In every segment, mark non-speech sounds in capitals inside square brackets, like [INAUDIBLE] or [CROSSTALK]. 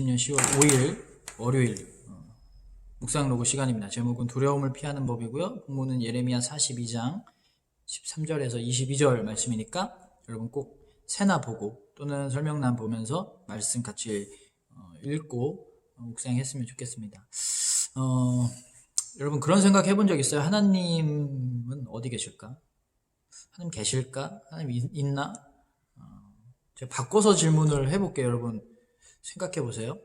2020년 10월 5일 월요일 어, 묵상 로그 시간입니다. 제목은 두려움을 피하는 법이고요. 본문은 예레미야 42장 13절에서 22절 말씀이니까 여러분 꼭 세나 보고 또는 설명란 보면서 말씀 같이 어, 읽고 어, 묵상했으면 좋겠습니다. 어, 여러분 그런 생각 해본 적 있어요? 하나님은 어디 계실까? 하나님 계실까? 하나님 있- 있나? 어, 제가 바꿔서 질문을 해볼게요, 여러분. 생각해 보세요.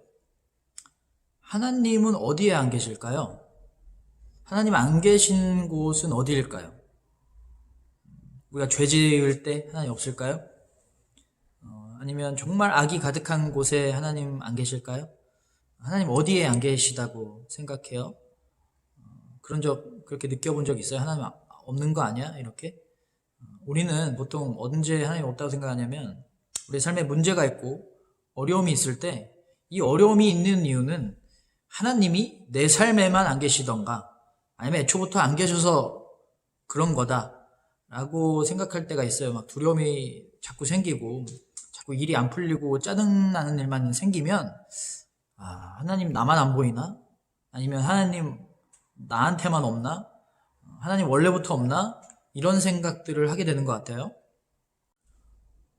하나님은 어디에 안 계실까요? 하나님 안 계신 곳은 어디일까요? 우리가 죄 지을 때 하나님 없을까요? 어, 아니면 정말 악이 가득한 곳에 하나님 안 계실까요? 하나님 어디에 안 계시다고 생각해요? 어, 그런 적, 그렇게 느껴본 적 있어요? 하나님 아- 없는 거 아니야? 이렇게? 어, 우리는 보통 언제 하나님 없다고 생각하냐면, 우리 삶에 문제가 있고, 어려움이 있을 때, 이 어려움이 있는 이유는 하나님이 내 삶에만 안 계시던가, 아니면 애초부터 안 계셔서 그런 거다. 라고 생각할 때가 있어요. 막 두려움이 자꾸 생기고, 자꾸 일이 안 풀리고, 짜증나는 일만 생기면, 아, 하나님 나만 안 보이나? 아니면 하나님 나한테만 없나? 하나님 원래부터 없나? 이런 생각들을 하게 되는 것 같아요.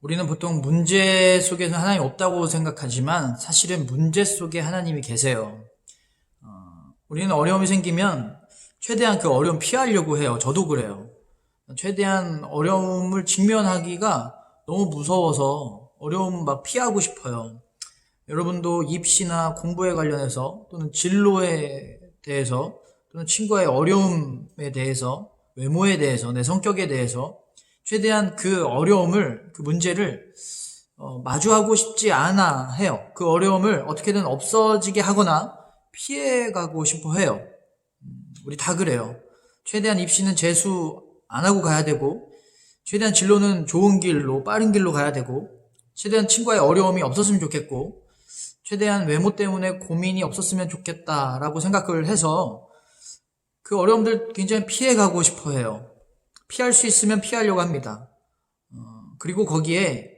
우리는 보통 문제 속에서 하나님 없다고 생각하지만 사실은 문제 속에 하나님이 계세요. 어, 우리는 어려움이 생기면 최대한 그 어려움 피하려고 해요. 저도 그래요. 최대한 어려움을 직면하기가 너무 무서워서 어려움 막 피하고 싶어요. 여러분도 입시나 공부에 관련해서 또는 진로에 대해서 또는 친구의 어려움에 대해서 외모에 대해서 내 성격에 대해서 최대한 그 어려움을 그 문제를 어, 마주하고 싶지 않아 해요. 그 어려움을 어떻게든 없어지게 하거나 피해가고 싶어 해요. 음, 우리 다 그래요. 최대한 입시는 재수 안 하고 가야 되고 최대한 진로는 좋은 길로 빠른 길로 가야 되고 최대한 친구의 어려움이 없었으면 좋겠고 최대한 외모 때문에 고민이 없었으면 좋겠다라고 생각을 해서 그 어려움들 굉장히 피해가고 싶어 해요. 피할 수 있으면 피하려고 합니다. 어, 그리고 거기에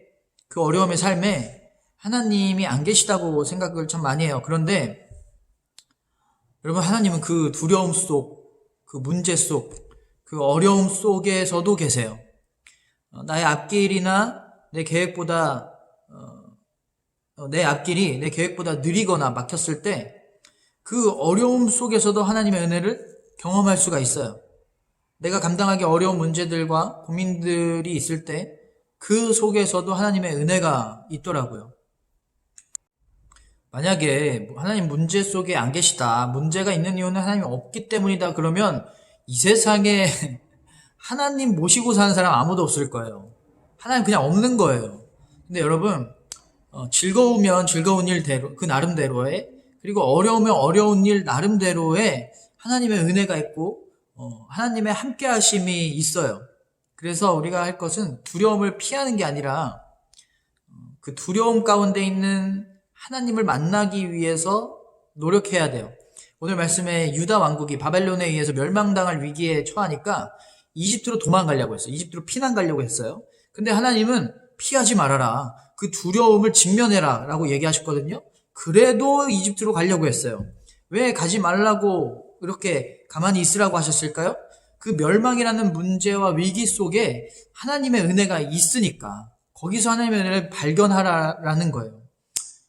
그 어려움의 삶에 하나님이 안 계시다고 생각을 참 많이 해요. 그런데 여러분 하나님은 그 두려움 속, 그 문제 속, 그 어려움 속에서도 계세요. 어, 나의 앞길이나 내 계획보다 어, 내 앞길이 내 계획보다 느리거나 막혔을 때 그 어려움 속에서도 하나님의 은혜를 경험할 수가 있어요. 내가 감당하기 어려운 문제들과 고민들이 있을 때 그 속에서도 하나님의 은혜가 있더라고요. 만약에 하나님 문제 속에 안 계시다, 문제가 있는 이유는 하나님 없기 때문이다 그러면 이 세상에 [LAUGHS] 하나님 모시고 사는 사람 아무도 없을 거예요. 하나님 그냥 없는 거예요. 근데 여러분, 어, 즐거우면 즐거운 일 대로, 그 나름대로의, 그리고 어려우면 어려운 일 나름대로의 하나님의 은혜가 있고, 어, 하나님의 함께 하심이 있어요. 그래서 우리가 할 것은 두려움을 피하는 게 아니라, 어, 그 두려움 가운데 있는 하나님을 만나기 위해서 노력해야 돼요. 오늘 말씀에 유다 왕국이 바벨론에 의해서 멸망당할 위기에 처하니까 이집트로 도망가려고 했어요. 이집트로 피난 가려고 했어요. 근데 하나님은 피하지 말아라. 그 두려움을 직면해라. 라고 얘기하셨거든요. 그래도 이집트로 가려고 했어요. 왜 가지 말라고 이렇게 가만히 있으라고 하셨을까요? 그 멸망이라는 문제와 위기 속에 하나님의 은혜가 있으니까 거기서 하나님의 은혜를 발견하라라는 거예요.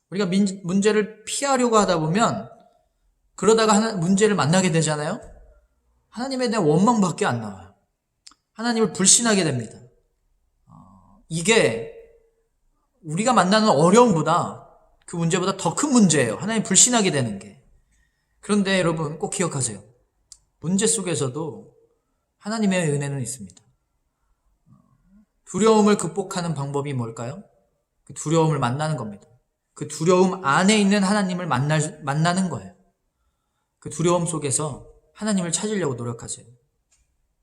우리가 민- 문제를 피하려고 하다 보면 그러다가 하나, 문제를 만나게 되잖아요. 하나님에 대한 원망밖에 안 나와요. 하나님을 불신하게 됩니다. 어, 이게 우리가 만나는 어려움보다 그 문제보다 더 큰 문제예요. 하나님 불신하게 되는 게. 그런데 여러분 꼭 기억하세요. 문제 속에서도 하나님의 은혜는 있습니다. 어, 두려움을 극복하는 방법이 뭘까요? 그 두려움을 만나는 겁니다. 그 두려움 안에 있는 하나님을 만날, 만나는 거예요. 그 두려움 속에서 하나님을 찾으려고 노력하세요.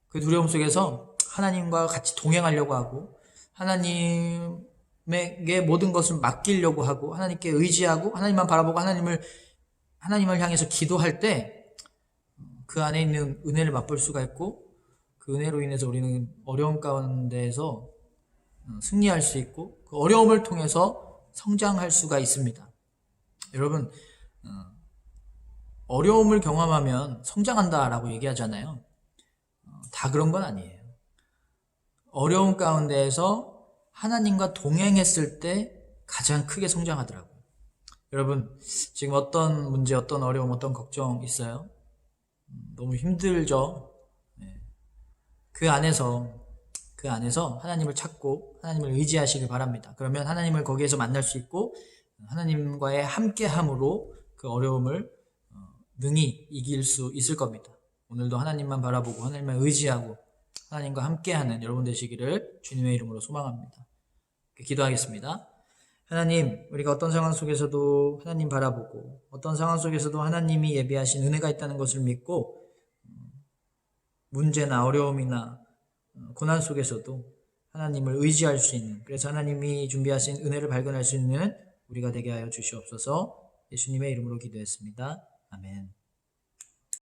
그 두려움 속에서 하나님과 같이 동행하려고 하고, 하나님에게 모든 것을 맡기려고 하고, 하나님께 의지하고, 하나님만 바라보고, 하나님을, 하나님을 향해서 기도할 때, 그 안에 있는 은혜를 맛볼 수가 있고, 그 은혜로 인해서 우리는 어려움 가운데에서 어, 승리할 수 있고, 그 어려움을 통해서 성장할 수가 있습니다. 여러분 어, 어려움을 경험하면 성장한다라고 얘기하잖아요. 어, 다 그런 건 아니에요. 어려움 가운데에서 하나님과 동행했을 때 가장 크게 성장하더라고요. 여러분 지금 어떤 문제, 어떤 어려움, 어떤 걱정 있어요? 음, 너무 힘들죠. 네. 그 안에서 그 안에서 하나님을 찾고 하나님을 의지하시길 바랍니다. 그러면 하나님을 거기에서 만날 수 있고 하나님과의 함께함으로 그 어려움을 어, 능히 이길 수 있을 겁니다. 오늘도 하나님만 바라보고 하나님만 의지하고 하나님과 함께하는 여러분 되시기를 주님의 이름으로 소망합니다. 기도하겠습니다. 하나님, 우리가 어떤 상황 속에서도 하나님 바라보고 어떤 상황 속에서도 하나님이 예비하신 은혜가 있다는 것을 믿고 음, 문제나 어려움이나 어, 고난 속에서도 하나님을 의지할 수 있는 그래서 하나님이 준비하신 은혜를 발견할 수 있는 우리가 되게 하여 주시옵소서 예수님의 이름으로 기도했습니다. 아멘.